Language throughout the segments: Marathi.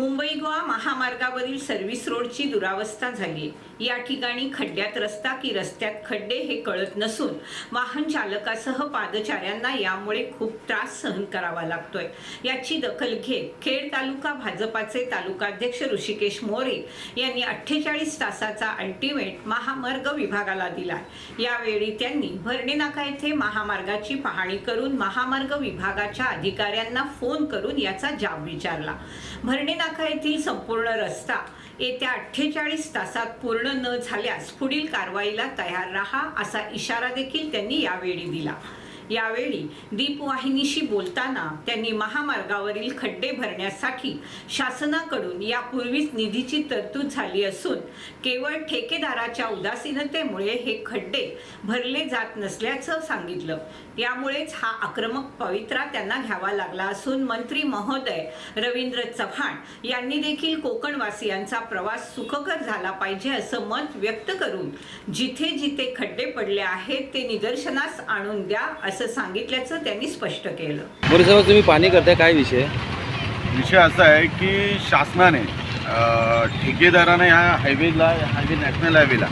मुंबई गोवा महामार्गावरील सर्व्हिस रोडची दुरावस्था झाली. या ठिकाणी खड्ड्यात रस्ता की रस्त्यात खड्डे हे कळत नसून वाहन चालकासह पादचाऱ्यांना यामुळे खूप त्रास सहन करावा लागतोय. याची दखल घेत खेड तालुका भाजपाचे तालुकाध्यक्ष ऋषिकेश मोरे यांनी अठ्ठेचाळीस तासाचा अल्टिमेट महामार्ग विभागाला दिला. यावेळी त्यांनी भरणे नाका येथे महामार्गाची पाहणी करून महामार्ग विभागाच्या अधिकाऱ्यांना फोन करून याचा जाब विचारला. भरणे नाका येथील संपूर्ण रस्ता येत्या अठ्ठेचाळीस तासात पूर्ण न झाल्यास पुढील कारवाईला तयार राहा असा इशारा देखील त्यांनी यावेळी दिला. यावेळी दीपवाहिनीशी बोलताना त्यांनी महामार्गावरील खड्डे भरण्यासाठी शासनाकडून यापूर्वीच निधीची तरतूद झाली असून केवळ ठेकेदाराच्या उदासीनतेमुळे हे खड्डे भरले जात नसल्याचं सांगितलं. यामुळेच हा आक्रमक पवित्रा त्यांना घ्यावा लागला असून मंत्री महोदय रवींद्र चव्हाण यांनी देखील कोकणवासियांचा प्रवास सुखकर झाला पाहिजे असं मत व्यक्त करून जिथे जिथे खड्डे पडले आहेत ते निदर्शनास आणून द्या असं सांगितल्याचं त्यांनी स्पष्ट केलं. मोरे साहेब तुम्ही पाणी करताय काय विषय? विषय असा आहे की शासनाने अ, ठेकेदाराने ह्या हायवेला हायवे नॅशनल हायवेला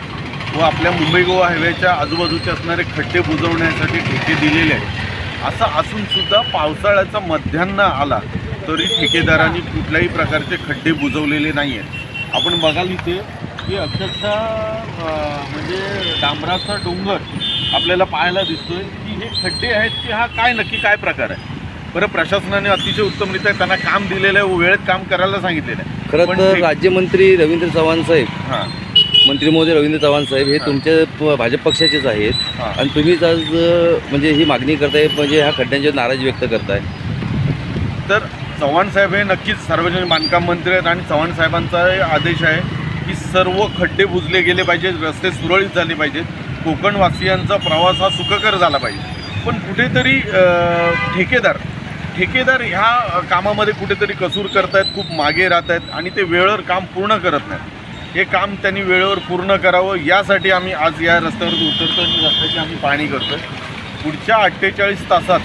व आपल्या मुंबई गोवा हायवेच्या आजूबाजूचे असणारे खड्डे बुजवण्यासाठी ठेके दिलेले आहेत. असं असून सुद्धा पावसाळ्याचा मध्यान्ह आला तरी ठेकेदारांनी कुठल्याही प्रकारचे खड्डे बुजवलेले नाही आहेत आपण बघाल इथे की अक्षरशः अ, म्हणजे डांबराचा डोंगर आपल्याला पाहायला दिसतोय की हे खड्डे आहेत की हा काय नक्की काय प्रकार आहे? बरं प्रशासनाने अतिशय उत्तमरित्या त्यांना काम दिलेलं आहे व वेळेत काम करायला सांगितलेलं आहे. खरं पण तर राज्यमंत्री रवींद्र चव्हाण साहेब हां. मंत्री महोदय रवींद्र चव्हाण साहेब हे हा. तुमच्या प- भाजप पक्षाचेच आहेत. हां. आणि तुम्हीच आज अ, म्हणजे ही मागणी करताय म्हणजे ह्या खड्ड्यांची नाराजी व्यक्त करताय. तर चव्हाण साहेब हे नक्कीच सार्वजनिक बांधकाम मंत्री आहेत आणि चव्हाण साहेबांचा हे आदेश आहे की सर्व खड्डे बुजले गेले पाहिजेत रस्ते सुरळीत झाले पाहिजेत. कोकणवासियांचा प्रवास हा सुखकर झाला पाहिजे. पण कुठेतरी ठेकेदार ठेकेदार ह्या कामामध्ये कुठेतरी कसूर करतायत खूप मागे राहत आहेत आणि ते वेळेवर काम पूर्ण करत नाहीत. हे काम त्यांनी वेळेवर पूर्ण करावं यासाठी आम्ही आज या रस्त्यावरती उतरतो आणि रस्त्याची आम्ही पाहणी करतो पुढच्या अठ्ठेचाळीस तासात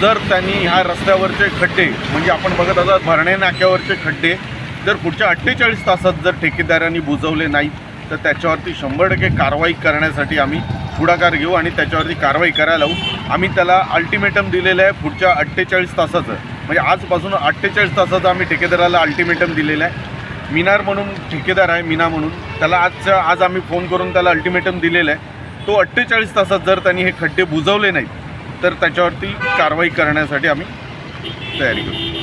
जर त्यांनी ह्या रस्त्यावरचे खड्डे म्हणजे आपण बघत आहोत भरणे नाक्यावरचे खड्डे जर पुढच्या अठ्ठेचाळीस तासात जर ठेकेदारांनी बुजवले नाहीत तर त्याच्यावरती शंभर टक्के कारवाई करण्यासाठी आम्ही पुढाकार घेऊ आणि त्याच्यावरती कारवाई करायला लावू. आम्ही त्याला अल्टिमेटम दिलेलं आहे पुढच्या अठ्ठेचाळीस तासाचं. म्हणजे आजपासून अठ्ठेचाळीस तासाचं आम्ही ठेकेदाराला अल्टिमेटम दिलेलं आहे. मिनार म्हणून ठेकेदार आहे मीना म्हणून. त्याला आजचा आज आम्ही फोन करून त्याला अल्टिमेटम दिलेलं आहे. तो अठ्ठेचाळीस तासात जर त्यांनी हे खड्डे बुजवले नाहीत तर त्याच्यावरती कारवाई करण्यासाठी आम्ही तयारी करू